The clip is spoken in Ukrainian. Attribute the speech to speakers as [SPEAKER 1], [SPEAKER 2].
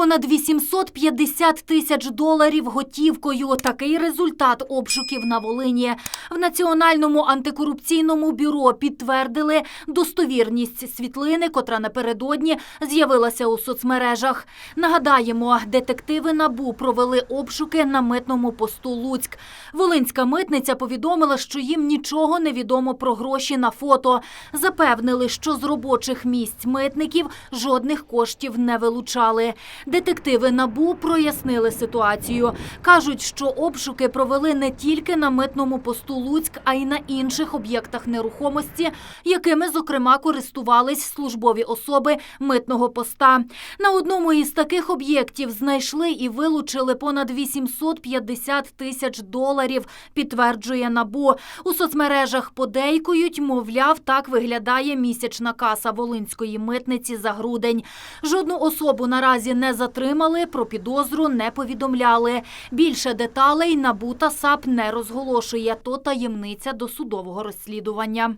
[SPEAKER 1] Понад 850 тисяч доларів готівкою. Такий результат обшуків на Волині. В Національному антикорупційному бюро підтвердили достовірність світлини, котра напередодні з'явилася у соцмережах. Нагадаємо, детективи НАБУ провели обшуки на митному посту Луцьк. Волинська митниця повідомила, що їм нічого не відомо про гроші на фото. Запевнили, що з робочих місць митників жодних коштів не вилучали. Детективи НАБУ прояснили ситуацію. Кажуть, що обшуки провели не тільки на митному посту Луцьк, а й на інших об'єктах нерухомості, якими, зокрема, користувались службові особи митного поста. На одному із таких об'єктів знайшли і вилучили понад 850 тисяч доларів, підтверджує НАБУ. У соцмережах подейкують, мовляв, так виглядає місячна каса Волинської митниці за грудень. Жодну особу наразі не затримали, про підозру не повідомляли. Більше деталей НАБУ та САП не розголошує, то таємниця досудового розслідування.